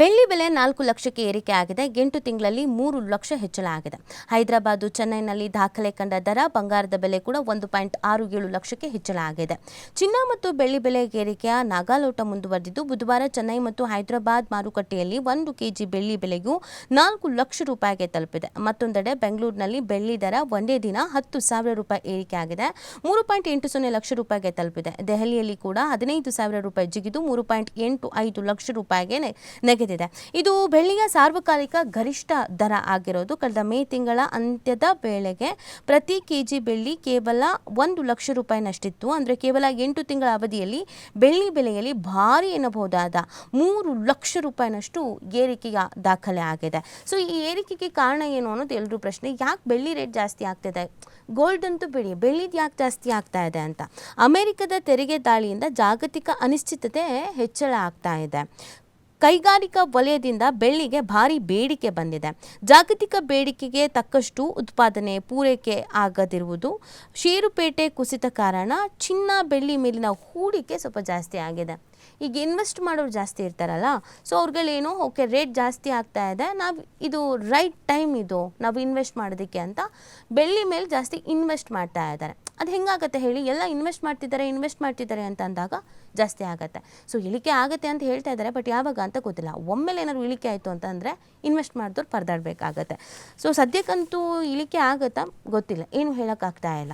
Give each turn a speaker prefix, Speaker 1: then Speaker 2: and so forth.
Speaker 1: ಬೆಳ್ಳಿ ಬೆಲೆ ನಾಲ್ಕು ಲಕ್ಷಕ್ಕೆ ಏರಿಕೆ ಆಗಿದೆ. ಎಂಟು ತಿಂಗಳಲ್ಲಿ ಮೂರು ಲಕ್ಷ ಹೆಚ್ಚಳ ಆಗಿದೆ. ಹೈದರಾಬಾದ್, ಚೆನ್ನೈನಲ್ಲಿ ದಾಖಲೆ ಕಂಡ ದರ ಬಂಗಾರದ ಬೆಲೆ ಕೂಡ ಒಂದು ಪಾಯಿಂಟ್ ಆರು ಏಳು ಲಕ್ಷಕ್ಕೆ ಹೆಚ್ಚಳ ಆಗಿದೆ. ಚಿನ್ನ ಮತ್ತು ಬೆಳ್ಳಿ ಬೆಲೆ ಏರಿಕೆಯ ನಾಗಾಲೋಟ ಮುಂದುವರೆದಿದ್ದು, ಬುಧವಾರ ಚೆನ್ನೈ ಮತ್ತು ಹೈದರಾಬಾದ್ ಮಾರುಕಟ್ಟೆಯಲ್ಲಿ ಒಂದು ಕೆಜಿ ಬೆಳ್ಳಿ ಬೆಲೆಯು ನಾಲ್ಕು ಲಕ್ಷ ರೂಪಾಯಿಗೆ ತಲುಪಿದೆ. ಮತ್ತೊಂದೆಡೆ ಬೆಂಗಳೂರಿನಲ್ಲಿ ಬೆಳ್ಳಿ ದರ ಒಂದೇ ದಿನ ಹತ್ತು ಸಾವಿರ ರೂಪಾಯಿ ಏರಿಕೆ ಆಗಿದೆ. ಮೂರು ಪಾಯಿಂಟ್ ಎಂಟು ಸೊನ್ನೆ ಲಕ್ಷ ರೂಪಾಯಿಗೆ ತಲುಪಿದೆ. ದೆಹಲಿಯಲ್ಲಿ ಕೂಡ ಹದಿನೈದು ಸಾವಿರ ರೂಪಾಯಿ ಜಿಗಿದು ಮೂರು ಪಾಯಿಂಟ್ ಎಂಟು ಐದು ಲಕ್ಷ ರೂಪಾಯಿಗೆ ನೆಗೆದಿದೆ ಇದು ಬೆಳ್ಳಿಯ ಸಾರ್ವಕಾಲಿಕ ಗರಿಷ್ಠ ದರ ಆಗಿರೋದು. ಕಳೆದ ಮೇ ತಿಂಗಳ ಅಂತ್ಯದ ವೇಳೆಗೆ ಪ್ರತಿ ಕೆಜಿ ಬೆಳ್ಳಿ ಕೇವಲ ಒಂದು ಲಕ್ಷ ರೂಪಾಯಿನಷ್ಟಿತ್ತು. ಅಂದರೆ ಕೇವಲ ಎಂಟು ತಿಂಗಳ ಅವಧಿಯಲ್ಲಿ ಬೆಳ್ಳಿ ಬೆಲೆಯಲ್ಲಿ ಭಾರಿ ಎನ್ನಬಹುದಾದ ಮೂರು ಲಕ್ಷ ರೂಪಾಯಿನಷ್ಟು ಏರಿಕೆಯ ದಾಖಲೆ ಆಗಿದೆ. ಸೊ ಈ ಏರಿಕೆಗೆ ಕಾರಣ ಏನು ಅನ್ನೋದು ಎಲ್ಲರೂ ಪ್ರಶ್ನೆ. ಯಾಕೆ ಬೆಳ್ಳಿ ರೇಟ್ ಜಾಸ್ತಿ ಆಗ್ತಿದೆ? ಗೋಲ್ಡ್ ಅಂತೂ ಬಿಡಿ, ಬೆಳ್ಳಿದು ಯಾಕೆ ಜಾಸ್ತಿ ಆಗ್ತಾ ಇದೆ ಅಂತ. ಅಮೆರಿಕದ ತೆರಿಗೆ ದಾಳಿಯಿಂದ ಜಾಗತಿಕ ಅನಿಶ್ಚಿತತೆ ಹೆಚ್ಚಳ ಆಗ್ತಾ ಇದೆ. ಕೈಗಾರಿಕಾ ವಲಯದಿಂದ ಬೆಳ್ಳಿಗೆ ಭಾರಿ ಬೇಡಿಕೆ ಬಂದಿದೆ. ಜಾಗತಿಕ ಬೇಡಿಕೆಗೆ ತಕ್ಕಷ್ಟು ಉತ್ಪಾದನೆ ಪೂರೈಕೆ ಆಗದಿರುವುದು ಷೇರುಪೇಟೆ ಕುಸಿತ ಕಾರಣ ಚಿನ್ನ ಬೆಳ್ಳಿ ಮೇಲಿನ ಹೂಡಿಕೆ ಸ್ವಲ್ಪ ಜಾಸ್ತಿ ಆಗಿದೆ. ಈಗ ಇನ್ವೆಸ್ಟ್ ಮಾಡೋರು ಜಾಸ್ತಿ ಇರ್ತಾರಲ್ಲ, ಸೊ ಅವ್ರಗಳೇನು, ಓಕೆ, ರೇಟ್ ಜಾಸ್ತಿ ಆಗ್ತಾ ಇದೆ, ನಾವು ಇದು ರೈಟ್ ಟೈಮ್ ಇದು, ನಾವು ಇನ್ವೆಸ್ಟ್ ಮಾಡೋದಕ್ಕೆ ಅಂತ ಬೆಳ್ಳಿ ಮೇಲೆ ಜಾಸ್ತಿ ಇನ್ವೆಸ್ಟ್ ಮಾಡ್ತಾ ಇದ್ದಾರೆ. ಅದು ಹೆಂಗಾಗತ್ತೆ ಹೇಳಿ, ಎಲ್ಲ ಇನ್ವೆಸ್ಟ್ ಮಾಡ್ತಿದ್ದಾರೆ ಇನ್ವೆಸ್ಟ್ ಮಾಡ್ತಿದ್ದಾರೆ ಅಂತ ಅಂದಾಗ ಜಾಸ್ತಿ ಆಗುತ್ತೆ. ಸೊ ಇಳಿಕೆ ಆಗುತ್ತೆ ಅಂತ ಹೇಳ್ತಾ ಇದ್ದಾರೆ, ಬಟ್ ಯಾವಾಗ ಅಂತ ಗೊತ್ತಿಲ್ಲ. ಒಮ್ಮೆಲೆ ಏನಾದ್ರು ಇಳಿಕೆ ಆಯಿತು ಅಂತಂದರೆ ಇನ್ವೆಸ್ಟ್ ಮಾಡಿದವ್ರು ಪರದಾಡಬೇಕಾಗತ್ತೆ. ಸೊ ಸದ್ಯಕ್ಕಂತೂ ಇಳಿಕೆ ಆಗುತ್ತಾ ಗೊತ್ತಿಲ್ಲ. ಏನು ಹೇಳೋಕ್ಕಾಗ್ತಾ ಇಲ್ಲ.